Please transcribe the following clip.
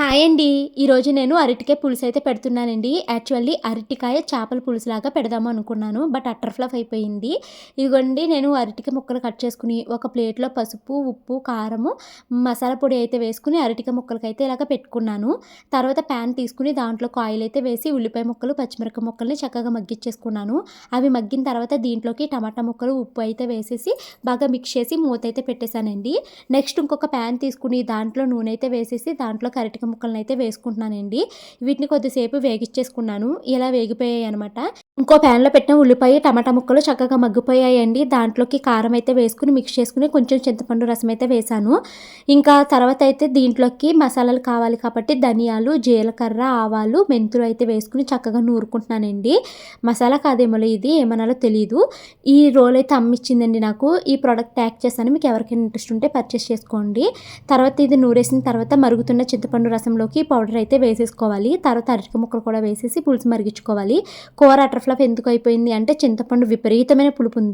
Hi అండి. ఈరోజు నేను అరటికాయ పులుసు అయితే పెడుతున్నానండి. యాక్చువల్లీ అరటికాయ చేపల పులుసులాగా పెడదాము అనుకున్నాను బట్ అటర్ అయిపోయింది. ఇదిగోండి నేను అరటికాయ ముక్కలు కట్ చేసుకుని ఒక ప్లేట్లో పసుపు ఉప్పు కారము మసాలా పొడి అయితే వేసుకుని అరటికాయ ముక్కలకి అయితే ఇలాగ పెట్టుకున్నాను. తర్వాత ప్యాన్ తీసుకుని దాంట్లో ఆయిల్ అయితే వేసి ఉల్లిపాయ ముక్కలు పచ్చిమిరపకాయ ముక్కల్ని చక్కగా మగ్గించేసుకున్నాను. అవి మగ్గిన తర్వాత దీంట్లోకి టమాటా ముక్కలు ఉప్పు అయితే వేసేసి బాగా మిక్స్ చేసి మూత అయితే పెట్టేశానండి. నెక్స్ట్ ఇంకొక ప్యాన్ తీసుకుని దాంట్లో నూనె అయితే వేసేసి దాంట్లో అరటికాయ ముక్కలను అయితే వేసుకుంటున్నానండి. వీటిని కొద్దిసేపు వేగిచ్చేసుకున్నాను. ఇలా వేగిపోయాయి అనమాట ఇంకో ప్యాన్లో పెట్టిన ఉల్లిపాయ టమాటా ముక్కలు చక్కగా మగ్గిపోయాయండి. దాంట్లోకి కారం అయితే వేసుకుని మిక్స్ చేసుకుని కొంచెం చింతపండు రసం అయితే వేసాను. ఇంకా తర్వాత అయితే దీంట్లోకి మసాలాలు కావాలి కాబట్టి ధనియాలు జీలకర్ర ఆవాలు మెంతులు అయితే వేసుకుని చక్కగా నూరుకుంటున్నానండి. మసాలా కాదేమో ఇది ఏమనాలో తెలియదు ఈ రోల్ అయితే అమ్మిచ్చిందండి నాకు. ఈ ప్రోడక్ట్ ప్యాక్ చేస్తాను. మీకు ఎవరికైనా ఇంట్రెస్ట్ ఉంటే పర్చేస్ చేసుకోండి. తర్వాత ఇది నూరేసిన తర్వాత మరుగుతున్న చింతపండు రసంలోకి పౌడర్ అయితే వేసేసుకోవాలి. తర్వాత అరటిక ముక్కలు కూడా వేసేసి పులుసు మరిగించుకోవాలి. కూర అటర్ ఫ్లఫ్ ఎందుకు అయిపోయింది అంటే చింతపండు విపరీతమైన పులుపు ఉంది.